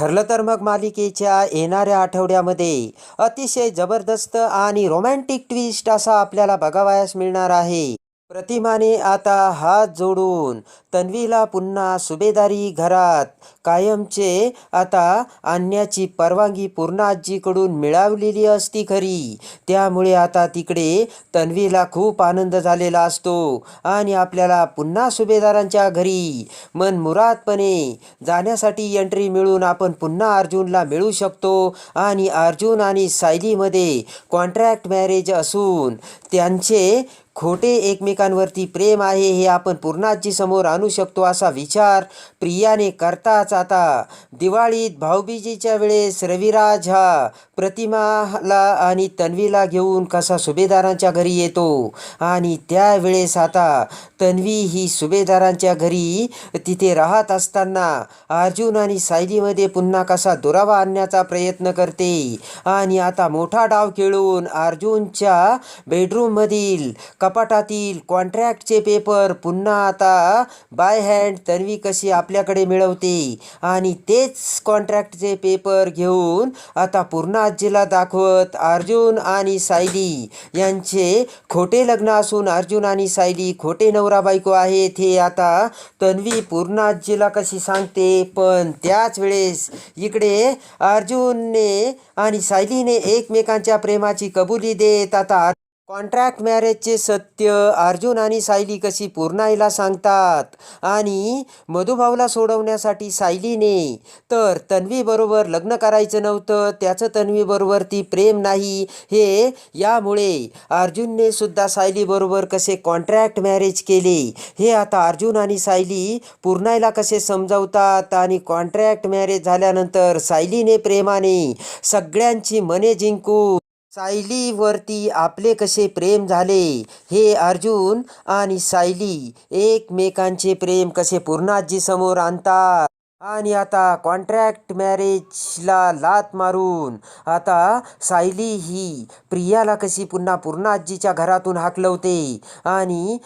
ठरलं तर मग मालिकेच्या येणाऱ्या आठवड्यामध्ये अतिशय जबरदस्त आणि रोमॅन्टिक ट्विस्ट असा आपल्याला बघावयास मिळणार आहे. प्रतिमाने आता हात जोडून तन्वीला पुन्हा सुभेदारी घरात कायमचे आता आणण्याची परवानगी पूर्ण आजीकडून मिळवलेली असती खरी. त्यामुळे आता तिकडे तन्वीला खूप आनंद झालेला असतो आणि आपल्याला पुन्हा सुभेदारांच्या घरी मनमुरादपणे जाण्यासाठी एंट्री मिळून आपण पुन्हा अर्जुनला मिळू शकतो आणि अर्जुन आणि सायलीमध्ये कॉन्ट्रॅक्ट मॅरेज असून त्यांचे खोटे एकमेकांवरती प्रेम आहे हे आपण पूर्णाजी समोर आणू शकतो असा विचार प्रियाने करताच आता. दिवाळीत भाऊबीजेच्या वेळेस रविराज हा प्रतिमाला आणि तन्वीला घेऊन कसा सुभेदारांच्या घरी येतो? आणि त्यावेळेस आता तन्वी ही सुभेदारांच्या घरी तिथे राहत असताना अर्जुन आणि सायलीमध्ये पुन्हा कसा दुरावा आणण्याचा प्रयत्न करते? आणि आता मोठा डाव खेळून अर्जुनच्या बेडरूममधील कपाटातील कॉन्ट्रॅक्टचे पेपर पुन्हा आता बाय हँड तन्वी कशी आपल्याकडे मिळवते? आणि तेच कॉन्ट्रॅक्टचे पेपर घेऊन आता पूर्ण आजीला दाखवत अर्जुन आणि सायली. यांचे खोटे लग्न असून अर्जुन आणि सायली खोटे नवरा बायको आहेत हे आता तन्वी पूर्ण आजीला कशी सांगते? पण त्याच वेळेस इकडे अर्जुनने आणि सायलीने एकमेकांच्या प्रेमाची कबुली देत आता कॉन्ट्रॅक्ट मॅरेजचे सत्य अर्जुन आणि सायली कशी पूर्णाईला सांगतात? आणि मधुभाऊला सोडवण्यासाठी सायलीने तर तन्वीबरोबर लग्न करायचं नव्हतं त्याचं तन्वीबरोबर ती प्रेम नाही. हे यामुळे अर्जुनने सुद्धा सायलीबरोबर कसे कॉन्ट्रॅक्ट मॅरेज केले? हे आता अर्जुन आणि सायली पूर्णाईला कसे समजावतात? आणि कॉन्ट्रॅक्ट मॅरेज झाल्यानंतर सायलीने प्रेमाने सगळ्यांची मने जिंकू सायलीवरती आपले कसे प्रेम झाले हे अर्जुन आणि सायली एकमेकांचे प्रेम कसे पूर्णाजी समोर आणतात? आणि आता कॉन्ट्रॅक्ट मॅरेजला लात मारून आता सायली ही प्रियाला कशी पुन्हा पूर्णाजीच्या घरातून हाकलवते? आणि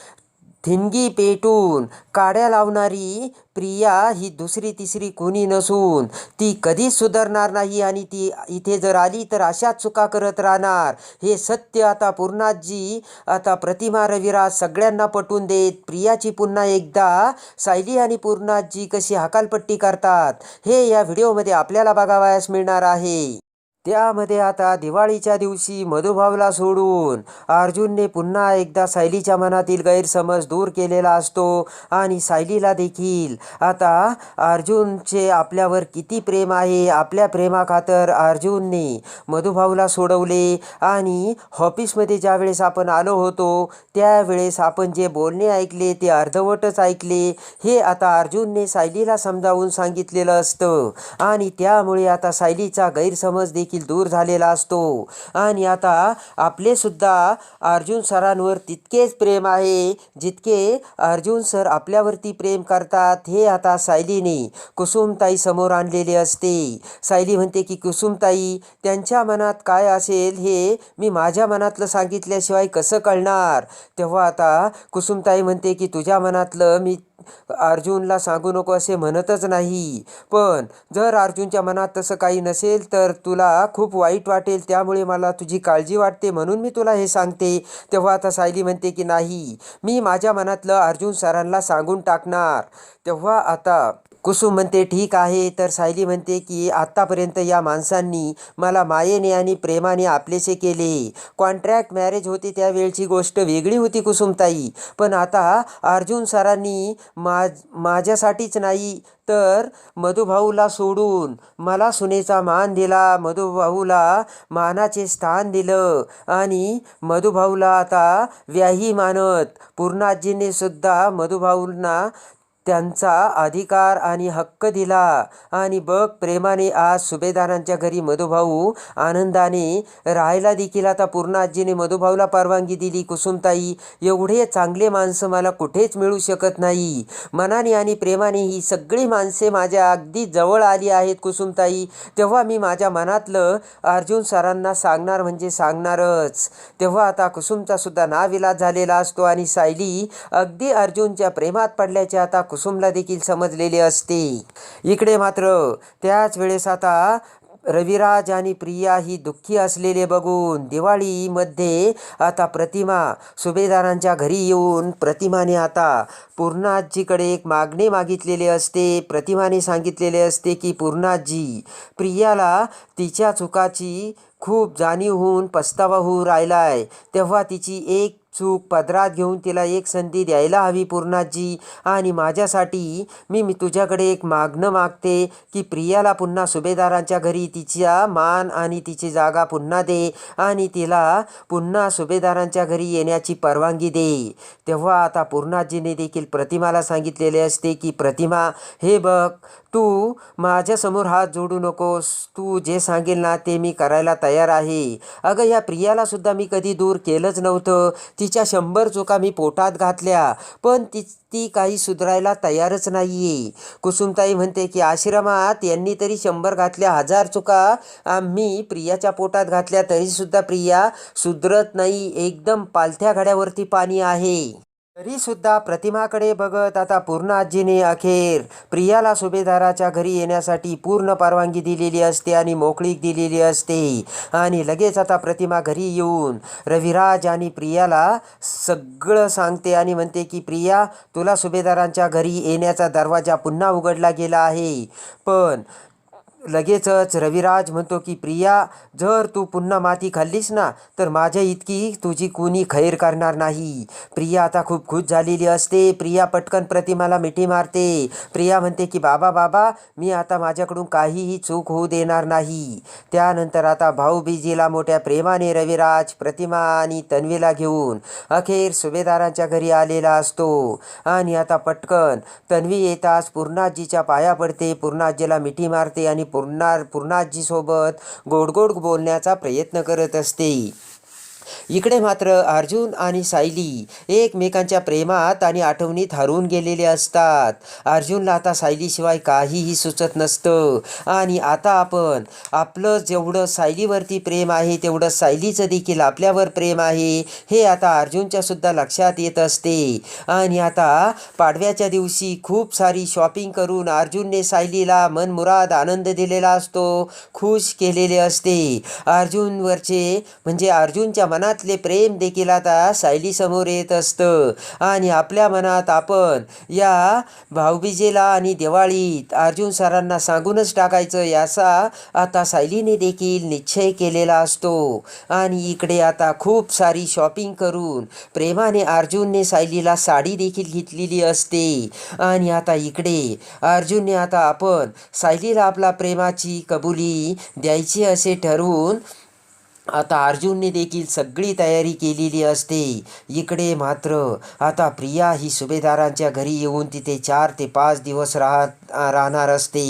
थिनगी पेटून काड्या लावणारी प्रिया ही दुसरी तिसरी कोणी नसून ती कधीच सुधारणार नाही आणि ती इथे जर आली तर अशाच चुका करत राहणार. हे सत्य आता पूर्णाजी आता प्रतिमा रविराज सगळ्यांना पटून देत प्रियाची पुन्हा एकदा सायली आणि पूर्णाजी कशी हकालपट्टी करतात हे या व्हिडिओमध्ये आपल्याला बघावयास मिळणार आहे. त्यामध्ये आता दिवाळीच्या दिवशी मधुभावला सोडून अर्जुनने पुन्हा एकदा सायलीच्या मनातील गैरसमज दूर केलेला असतो आणि सायलीला देखील. आता अर्जुनचे आपल्यावर किती प्रेम आहे आपल्या प्रेमाखातर अर्जुनने मधुभाऊला सोडवले आणि ऑफिसमध्ये ज्यावेळेस आपण आलो होतो त्यावेळेस आपण जे बोलणे ऐकले ते अर्धवटच ऐकले हे आता अर्जुनने सायलीला समजावून सांगितलेलं असतं. आणि त्यामुळे आता सायलीचा गैरसमज देखील देखील दूर झालेला असतो. आणि आता आपले सुद्धा अर्जुन सरांवर तितकेच प्रेम आहे जितके अर्जुन सर आपल्यावरती प्रेम करतात हे आता सायलीने कुसुमताई समोर आणलेले असते. सायली म्हणते की कुसुमताई त्यांच्या मनात काय असेल हे मी माझ्या मनातलं सांगितल्याशिवाय कसं कळणार? तेव्हा आता कुसुमताई म्हणते की तुझ्या मनातलं मी अर्जुनला सांगू नको असे म्हणतच नाही. पण जर अर्जुनच्या मनात तसं काही नसेल तर तुला खूप वाईट वाटेल त्यामुळे मला तुझी काळजी वाटते म्हणून मी तुला हे सांगते. तेव्हा आता सायली म्हणते की नाही मी माझ्या मनातलं अर्जुन सरांना सांगून टाकणार. तेव्हा आता कुसुम म्हणते ठीक आहे. तर सायली म्हणते की आत्तापर्यंत या माणसांनी मला मायेने आणि प्रेमाने आपलेसे केले. कॉन्ट्रॅक्ट मॅरेज होते त्यावेळची गोष्ट वेगळी होती कुसुमताई. पण आता अर्जुन सरांनी मा माझ्यासाठीच नाही तर मधुभाऊला सोडून मला सुनेचा मान दिला. मधुभाऊला मानाचे स्थान दिलं आणि मधुभाऊला आता व्याही मानत. पूर्णाजीने सुद्धा मधुभाऊंना त्यांचा अधिकार आणि हक्क दिला. आणि बघ प्रेमाने आज सुभेदारांच्या घरी मधुभाऊ आनंदाने राहायला देखील आता पूर्ण आजीने मधुभाऊला परवानगी दिली. कुसुमताई एवढे चांगले माणसं मला कुठेच मिळू शकत नाही. मनाने आणि प्रेमाने ही सगळी माणसे माझ्या अगदी जवळ आली आहेत कुसुमताई. तेव्हा मी माझ्या मनातलं अर्जुन सरांना सांगणार म्हणजे सांगणारच. तेव्हा आता कुसुमचा सुद्धा नाविलाज झालेला असतो आणि सायली अगदी अर्जुनच्या प्रेमात पडल्याचे आता कुसुमला देखील समजलेले असते. इकडे मात्र त्याच वेळेस आता रविराज आणि प्रिया ही दुःखी असलेले बघून दिवाळीमध्ये आता प्रतिमा सुभेदारांच्या घरी येऊन प्रतिमाने आता पूर्णाजीकडे एक मागणे मागितलेले असते. प्रतिमाने सांगितलेले असते की पूर्णाजी प्रियाला तिच्या चुकाची खूप जाणीव होऊन पस्तावा होऊ आहे तेव्हा तिची एक चूक पदरात घेऊन तिला एक संधी द्यायला हवी पूर्णाजी. आणि माझ्यासाठी मी मी तुझ्याकडे एक मागणं मागते की प्रियाला पुन्हा सुभेदारांच्या घरी तिच्या मान आणि तिची जागा पुन्हा दे आणि तिला पुन्हा सुभेदारांच्या घरी येण्याची परवानगी दे. तेव्हा आता पूर्णाजीने देखील प्रतिमाला सांगितलेले असते की प्रतिमा हे बघ तू माझ्यासमोर हात जोडू नकोस. तू जे सांगेल ना ते मी करायला तयार आहे. अगं या प्रियाला सुद्धा मी कधी दूर केलंच नव्हतं. तिच्या शंभर चुका मी पोटात घातल्या पण ती ती काही सुधारायला तयारच नाही आहे कुसुमताई म्हणते की आश्रमात यांनी तरी शंभर घातल्या हजार चुका आम्ही प्रियाच्या पोटात घातल्या तरीसुद्धा प्रिया सुधरत नाही. एकदम पालथ्या घड्यावरती पाणी आहे. तरीसुद्धा प्रतिमाकडे बघत आता पूर्ण आजीने अखेर प्रियाला सुभेदाराच्या घरी येण्यासाठी पूर्ण परवानगी दिलेली असते आणि मोकळीक दिलेली असते. आणि लगेच आता प्रतिमा घरी येऊन रविराज आणि प्रियाला सगळं सांगते आणि म्हणते की प्रिया तुला सुभेदारांच्या घरी येण्याचा दरवाजा पुन्हा उघडला गेला आहे. पण लगेचच रविराज म्हणतो की प्रिया जर तू पुन्हा माती खाल्लीस ना तर माझ्या इतकी तुझी कुणी खैर करणार नाही. प्रिया आता खूप खुश झालेली असते. प्रिया पटकन प्रतिमाला मिठी मारते. प्रिया म्हणते की बाबा बाबा मी आता माझ्याकडून काहीही चूक होऊ देणार नाही. त्यानंतर आता भाऊबीजीला मोठ्या प्रेमाने रविराज प्रतिमा आणि तन्वीला घेऊन अखेर सुभेदारांच्या घरी आलेला असतो. आणि आता पटकन तन्वी येताच पूर्णाजीच्या पाया पडते. पूर्णाजीला मिठी मारते आणि पूर्णा पूर्णाजीसोबत गोड गोड बोलण्याचा प्रयत्न करत असते. इकडे मात्र अर्जुन आणि सायली एकमेकांच्या प्रेमात आणि आठवणीत हरवून गेलेले असतात. अर्जुनला आता सायलीशिवाय काहीही सुचत नसतं. आणि आता आपण आपलं जेवढं सायलीवरती प्रेम आहे तेवढं सायलीचं देखील आपल्यावर प्रेम आहे हे आता अर्जुनच्या सुद्धा लक्षात येत असते. आणि आता पाडव्याच्या दिवशी खूप सारी शॉपिंग करून अर्जुनने सायलीला मनमुराद आनंद दिलेला असतो खुश केलेले असते. अर्जुनवरचे म्हणजे अर्जुनच्या मनातले प्रेम देखील आता सायलीसमोर येत असतं. आणि आपल्या मनात आपण या भाऊबीजेला आणि दिवाळीत अर्जुन सरांना सांगूनच टाकायचं याचा आता सायलीने देखील निश्चय केलेला असतो. आणि इकडे आता खूप सारी शॉपिंग करून प्रेमाने अर्जुनने सायलीला साडी देखील घेतलेली असते. आणि आता इकडे अर्जुनने आता आपण सायलीला आपला प्रेमाची कबुली द्यायची असे ठरवून आता अर्जुनने देखील सगळी तयारी केलेली असते. इकडे मात्र आता प्रिया ही सुभेदारांच्या घरी येऊन तिथे चार ते पाच दिवस राहत राहणार असते.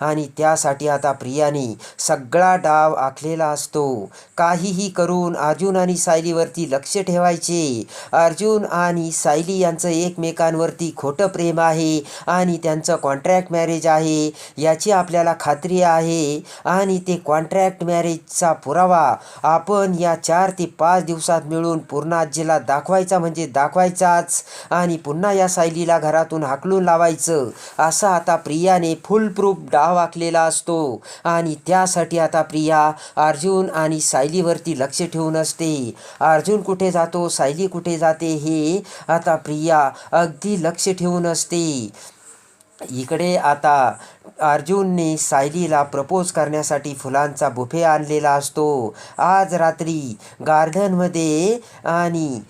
आणि त्यासाठी आता प्रियाने सगळा डाव आखलेला असतो. काहीही करून अर्जुन आणि सायलीवरती लक्ष ठेवायचे. अर्जुन आणि सायली यांचं एकमेकांवरती खोटं प्रेम आहे आणि त्यांचं कॉन्ट्रॅक्ट मॅरेज आहे. याची आपल्याला खात्री आहे. आणि ते कॉन्ट्रॅक्ट मॅरेजचा पुरावा आपण या चार ते पाच दिवसात मिळून पूर्ण आजीला दाखवायचा म्हणजे दाखवायचाच आणि पुन्हा या सायलीला घरातून हाकलून लावायचं. असा आता प्रियाने फुल प्रूफ डाव आखलेला असतो आणि त्यासाठी आता प्रिया अर्जुन आणि सायलीवरती लक्ष ठेवून असते. अर्जुन कुठे जातो सायली कुठे जाते हे आता प्रिया अगदी लक्ष ठेवून असते. इकडे आता अर्जुनने सायलीला प्रपोज करण्यासाठी फुलांचा बुफे आणलेला असतो. आज रात्री गार्डनमध्ये आणि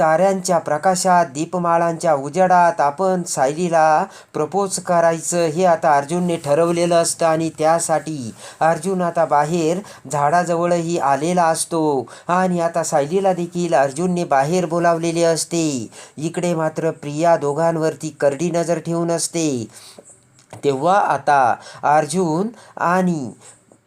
ताऱ्यांच्या प्रकाशात दीपमाळांच्या उजेडात आपण सायलीला प्रपोज करायचं हे आता अर्जुनने ठरवलेलं असतं आणि त्यासाठी अर्जुन आता बाहेर झाडाजवळही आलेला असतो. आणि आता सायलीला देखील अर्जुनने बाहेर बोलावलेले असते. इकडे मात्र प्रिया दोघांवरती करडी नजर ठेवून असते. तेव्हा आता अर्जुन आणि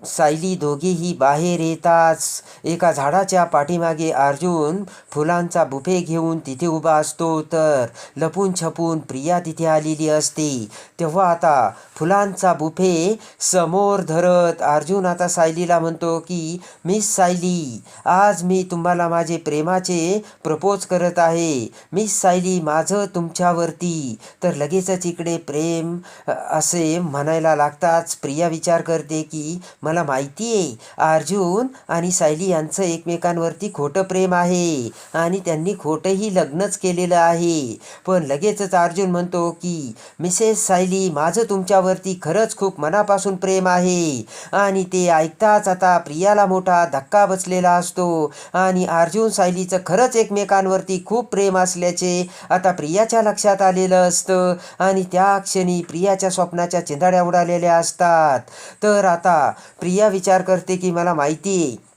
सायली दोघेही बाहेर येताच एका झाडाच्या पाठीमागे अर्जुन फुलांचा बुफे घेऊन तिथे उभा असतो. तर लपून छपून प्रिया तिथे आलेली असते. तेव्हा आता फुलांचा बुफे समोर धरत अर्जुन आता सायलीला म्हणतो की मिस सायली आज मी तुम्हाला माझे प्रेमाचे प्रपोज करत आहे. मिस सायली माझं तुमच्यावरती. तर लगेचच इकडे प्रेम असे म्हणायला लागताच प्रिया विचार करते की मला माहिती आहे. अर्जुन आणि सायली यांचं एकमेकांवरती खोटं प्रेम आहे आणि त्यांनी खोटंही लग्नच केलेलं आहे. पण लगेचच अर्जुन म्हणतो की मिसेस सायली माझं तुमच्यावरती खरंच खूप मनापासून प्रेम आहे आणि ते ऐकताच आता प्रियाला मोठा धक्का बसलेला असतो आणि अर्जुन सायलीचं खरंच एकमेकांवरती खूप प्रेम असल्याचे आता प्रियाच्या लक्षात आलेलं असतं आणि त्या क्षणी प्रियाच्या स्वप्नाच्या चिंधाड्या उडालेल्या असतात. तर आता प्रिया विचार करते की मला माहिती आहे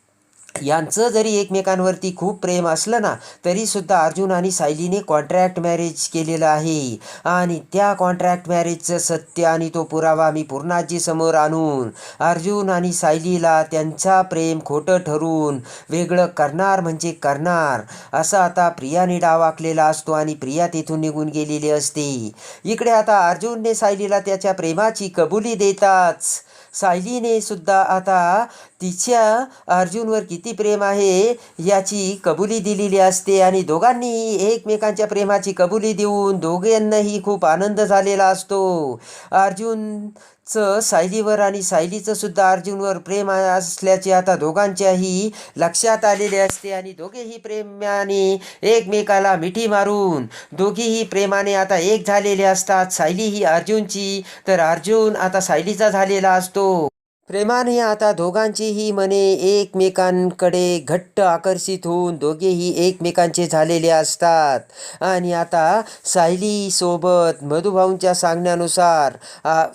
यांचं जरी एकमेकांवरती खूप प्रेम असलं ना तरीसुद्धा अर्जुन आणि सायलीने कॉन्ट्रॅक्ट मॅरेज केलेलं आहे. आणि त्या कॉन्ट्रॅक्ट मॅरेजचं सत्य आणि तो पुरावा मी पूर्णाजी समोर आणून अर्जुन आणि सायलीला त्यांचा प्रेम खोटं ठरून वेगळं करणार म्हणजे करणार असा आता प्रियाने डाव आखलेला असतो आणि प्रिया तिथून निघून गेलेली असते. इकडे आता अर्जुनने सायलीला त्याच्या प्रेमाची कबुली देताच सायलीने सुद्धा आता तिच्या अर्जुनवर किती प्रेम आहे याची कबुली दिलेली असते आणि दोघांनी एकमेकांच्या प्रेमाची कबुली देऊन दोघांनाही खूप आनंद झालेला असतो. अर्जुन चं सायलीवर आणि सायलीचं सुद्धा अर्जुनवर प्रेम असल्याचे आता दोघांच्याही लक्षात आलेले असते आणि दोघेही प्रेमाने एकमेकाला मिठी मारून दोघीही प्रेमाने आता एक झालेले असतात. सायली ही अर्जुनची तर अर्जुन आता सायलीचा झालेला असतो. प्रेमाने आता दोघांचीही मने एकमेकांकडे घट्ट आकर्षित होऊन दोघेही एकमेकांचे झालेले असतात. आणि आता सायलीसोबत मधुभाऊंच्या सांगण्यानुसार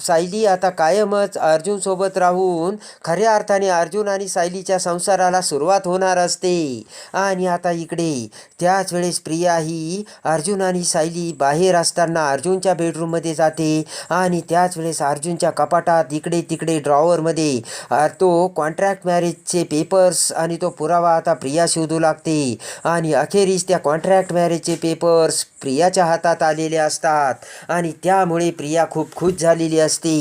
सायली आता कायमच अर्जुनसोबत राहून खऱ्या अर्थाने अर्जुन आणि सायलीच्या संसाराला सुरुवात होणार असते. आणि आता इकडे त्याच वेळेस प्रिया ही अर्जुन आणि सायली बाहेर असताना अर्जुनच्या बेडरूममध्ये जाते आणि त्याच वेळेस अर्जुनच्या कपाटात इकडे तिकडे ड्रॉवरमध्ये तो कॉन्ट्रॅक्ट मॅरेजचे पेपर्स आणि तो पुरावा आता प्रिया शोधू लागते. आणि अखेरीस त्या कॉन्ट्रॅक्ट मॅरेजचे पेपर्स प्रियाच्या हातात आलेले असतात. आणि त्यामुळे प्रिया खूप खुश झालेली असते.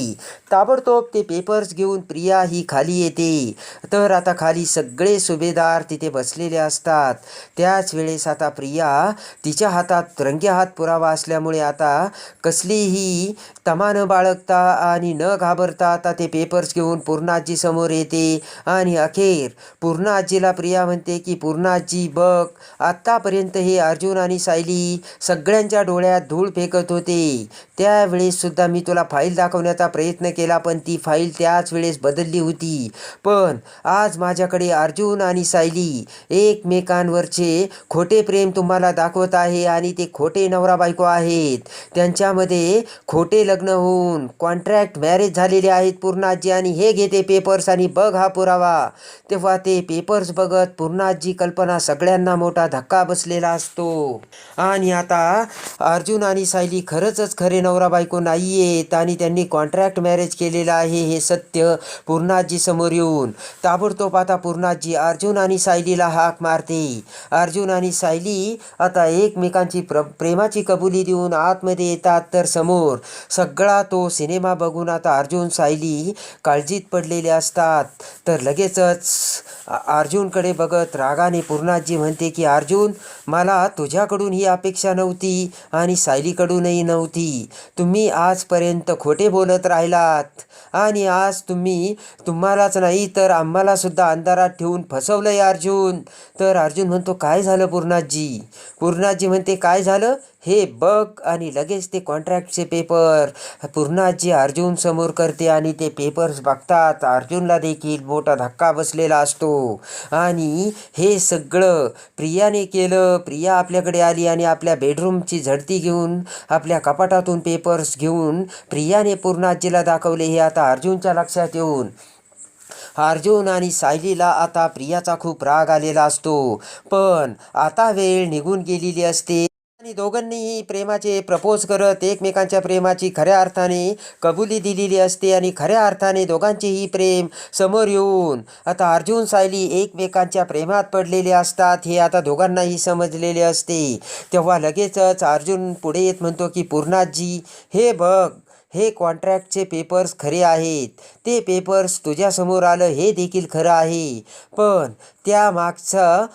ताबडतोब ते पेपर्स घेऊन प्रिया ही खाली येते. तर आता खाली सगळे सुभेदार तिथे बसलेले असतात. त्याच वेळेस आता प्रिया तिच्या हातात रंग्या हात पुरावा असल्यामुळे आता कसलीही तमा न बाळगता आणि न घाबरता आता ते पेपर्स घेऊन पूर्णाजी समोर येते. आणि अखेर पूर्णाजीला प्रिया म्हणते की पूर्णाजी बघ आत्तापर्यंत हे अर्जुन आणि सायली सगळ्यांच्या डोळ्यात धूळ फेकत होते. त्यावेळेससुद्धा मी तुला फाईल दाखवण्याचा प्रयत्न केला केला पण ती फाईल त्याच वेळेस बदलली होती. पण आज माझ्याकडे अर्जुन आणि सायली एकमेकांवरचे खोटे प्रेम तुम्हाला दाखवत आहे आणि ते खोटे नवरा बायको आहेत. त्यांच्यामध्ये खोटे लग्न होऊन कॉन्ट्रॅक्ट मॅरेज झालेले आहेत पूर्णाजी आणि हे घेते पेपर्स आणि बघ हा पुरावा. तेव्हा ते पेपर्स बघत पूर्णाजी कल्पना सगळ्यांना मोठा धक्का बसलेला असतो. आणि आता अर्जुन आणि सायली खरंच खरे नवरा बायको नाही आहेत आणि त्यांनी कॉन्ट्रॅक्ट मॅरेज केलेलं आहे हे सत्य पूर्णाजी समोर येऊन. ताबडतोब आता पूर्णाजी अर्जुन आणि सायलीला हाक मारते. अर्जुन आणि सायली आता एकमेकांची प्र प्रेमाची कबुली देऊन आतमध्ये येतात तर समोर. सगळा तो सिनेमा बघून आता अर्जुन सायली काळजीत पडलेले असतात. तर लगेचच अर्जुनकडे बघत रागाने पूर्णाजी म्हणते की अर्जुन मला तुझ्याकडून ही अपेक्षा नव्हती आणि सायलीकडूनही नव्हती. तुम्ही आजपर्यंत खोटे बोलत राहिलात. आणि आज तुम्ही तुम्हालाच नाही तर आम्हाला सुद्धा अंधारात ठेवून फसवलंय अर्जुन. तर अर्जुन म्हणतो काय झालं पूर्णाजी? पूर्णाजी म्हणते काय झालं? हे बघ आणि लगेच ते कॉन्ट्रॅक्टचे पेपर पूर्णाजी अर्जुन समोर करते आणि ते पेपर्स बघतात. अर्जुनला देखील मोठा धक्का बसलेला असतो. आणि हे सगळं प्रियाने केलं. प्रिया आपल्याकडे आली आणि आपल्या बेडरूमची झडती घेऊन आपल्या कपाटातून पेपर्स घेऊन प्रियाने पूर्णाजीला दाखवले. हे आता अर्जुनच्या लक्षात येऊन. अर्जुन आणि सायलीला आता प्रियाचा खूप राग आलेला असतो. पण आता वेळ निघून गेलेली असते. आणि दोघांनीही प्रेमाचे प्रपोज करत एकमेकांच्या प्रेमाची खऱ्या अर्थाने कबुली दिलेली असते आणि खऱ्या अर्थाने दोघांचेही प्रेम समोर येऊन आता अर्जुन सायली एकमेकांच्या प्रेमात पडलेले असतात हे आता दोघांनाही समजलेले असते. तेव्हा लगेचच अर्जुन पुढे येत म्हणतो की पूर्णाजी हे बघ हे कॉन्ट्रॅक्टचे पेपर्स खरे आहेत. ते पेपर्स तुझ्यासमोर आलं हे देखील खरं आहे. पण त्या मागचं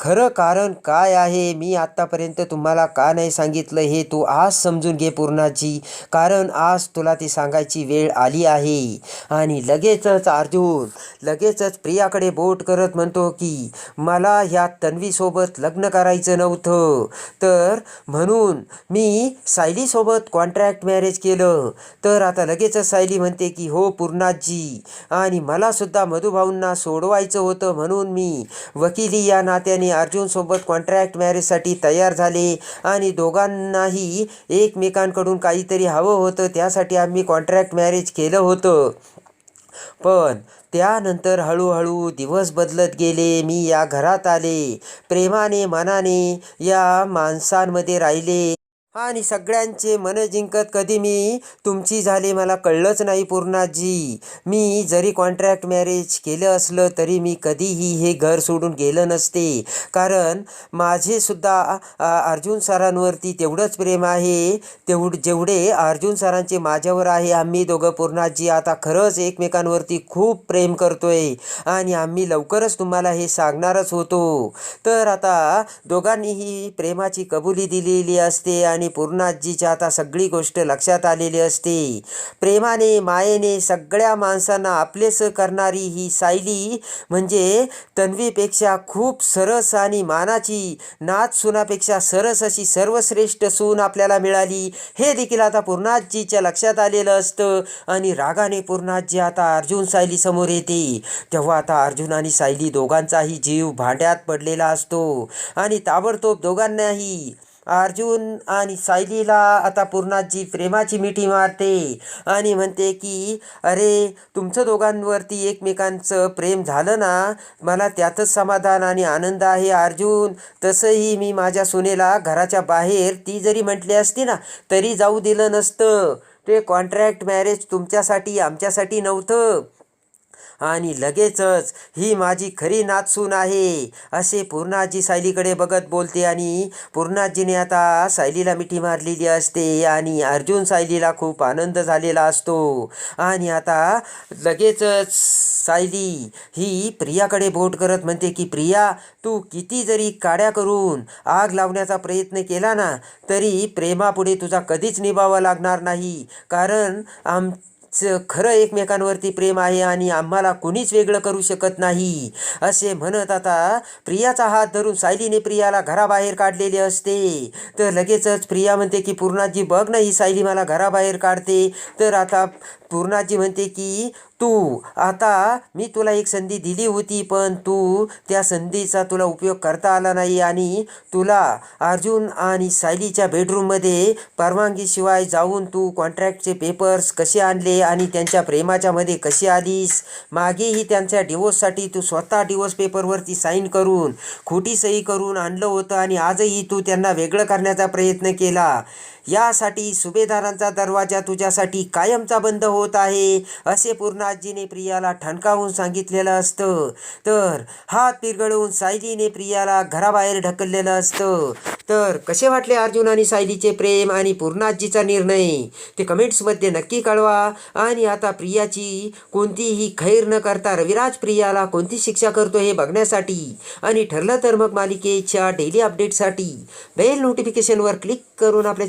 खरं कारण काय आहे? मी आत्तापर्यंत तुम्हाला का नाही सांगितलं हे तू आज समजून घे पूर्णाजी. कारण आज तुला ती सांगायची वेळ आली आहे. आणि लगेचच अर्जुन लगेचच प्रियाकडे बोट करत म्हणतो की मला ह्या तन्वीसोबत लग्न करायचं नव्हतं. तर म्हणून मी सायलीसोबत कॉन्ट्रॅक्ट मॅरेज केलं. तर आता लगेचच सायली म्हणते की हो पूर्णाजी. आणि मलासुद्धा मधुभाऊंना सोडवायचं होतं म्हणून मी वकिली या नात्याने अर्जुनसोबत कॉन्ट्रॅक्ट मॅरेजसाठी तयार झाले आणि दोघांनाही एकमेकांकडून काहीतरी हवं होतं त्यासाठी आम्ही कॉन्ट्रॅक्ट मॅरेज केलं होतं. पण त्यानंतर हळूहळू दिवस बदलत गेले मी या घरात आले. प्रेमाने मनाने या माणसांमध्ये राहिले. आणि सगळ्यांचे मन जिंकत कधी मी? तुमची झाली मला कळलंच नाही पूर्णाजी. मी जरी कॉन्ट्रॅक्ट मॅरेज केलं असलं तरी मी कधीही हे घर सोडून गेलं नसते. कारण माझेसुद्धा अर्जुन सरांवरती तेवढंच प्रेम आहे. तेवढ जेवढे अर्जुन सरांचे माझ्यावर आहे आम्ही दोघं पूर्णाजी आता खरंच एकमेकांवरती खूप प्रेम करतोय. आणि आम्ही लवकरच तुम्हाला हे सांगणारच होतो. तर आता दोघांनीही प्रेमाची कबुली दिलेली असते आणि पूर्णाजीच्या आता सगळी गोष्ट लक्षात आलेली असते. प्रेमाने मायेने सगळ्या माणसांना आपलेस करणारी ही सायली म्हणजे तन्वीपेक्षा खूप सरस आणि मानाची नाच सुनापेक्षा सरस अशी सर्वश्रेष्ठ सून आपल्याला मिळाली. हे देखील आता पूर्णाजीच्या लक्षात आलेलं असतं आणि रागाने पूर्णाजी आता अर्जुन सायली समोर येते. तेव्हा आता अर्जुन आणि सायली दोघांचाही जीव भांड्यात पडलेला असतो आणि ताबडतोब दोघांनाही अर्जुन आणि सायलीला आता पूर्णाजी प्रेमाची मिठी मारते आणि म्हणते की अरे तुमचं दोघांवरती एकमेकांचं प्रेम झालं ना मला त्यातच समाधान आणि आनंद आहे अर्जुन. तसंही मी माझ्या सुनेला घराच्या बाहेर ती जरी म्हटली असती ना तरी जाऊ दिलं नसतं. ते कॉन्ट्रॅक्ट मॅरेज तुमच्यासाठी आमच्यासाठी नव्हतं. आणि लगेचच ही माझी खरी नाचसून आहे असे पूर्णाजी सायलीकडे बघत बोलते आणि पूर्णाजीने आता सायलीला मिठी मारलेली असते आणि अर्जुन सायलीला खूप आनंद झालेला असतो. आणि आता लगेचच सायली ही प्रियाकडे बोट करत म्हणते की प्रिया तू किती जरी काड्या करून आग लावण्याचा प्रयत्न केला ना तरी प्रेमापुढे तुझा कधीच निभावा लागणार नाही. कारण आम खरं एकमेकांवरती प्रेम आहे आणि आम्हाला कोणीच वेगळं करू शकत नाही. असे म्हणत आता प्रियाचा हात धरून सायलीने प्रियाला घराबाहेर काढलेले असते. तर लगेचच प्रिया म्हणते की पूर्णाजी बघ ना ही सायली मला घराबाहेर काढते. तर आता पूर्णाजी म्हणते की तू आता मी तुला एक संधी दिली होती पण तू त्या संधीचा तुला उपयोग करता आला नाही आणि तुला अर्जुन आणि सायलीच्या बेडरूममध्ये परवानगीशिवाय जाऊन तू कॉन्ट्रॅक्टचे पेपर्स कसे आणले आणि त्यांच्या प्रेमाच्या मध्ये कशी आलीस? मागेही त्यांच्या डिवोर्ससाठी तू स्वतः डिवोर्स पेपरवरती साईन करून खोटी सही करून आणलं होतं आणि आजही तू त्यांना वेगळं करण्याचा प्रयत्न केला. यासाठी सुभेदारांचा दरवाजा तुझ्यासाठी कायमचा बंद होत आहे असे पूर्णाजीने प्रियाला ठणकावून सांगितलेलं असतं. तर हात पिरगळून सायलीने प्रियाला घराबाहेर ढकललेलं असतं. तर कसे वाटले अर्जुन आणि सायलीचे प्रेम आणि पूर्णाजीचा निर्णय? ते कमेंट्समध्ये नक्की कळवा. आणि आता प्रियाची कोणतीही खैर न करता रविराज प्रियाला कोणती शिक्षा करतो हे बघण्यासाठी आणि ठरलं तर मग मालिकेच्या डेली अपडेटसाठी बेल नोटिफिकेशनवर क्लिक करून आपल्या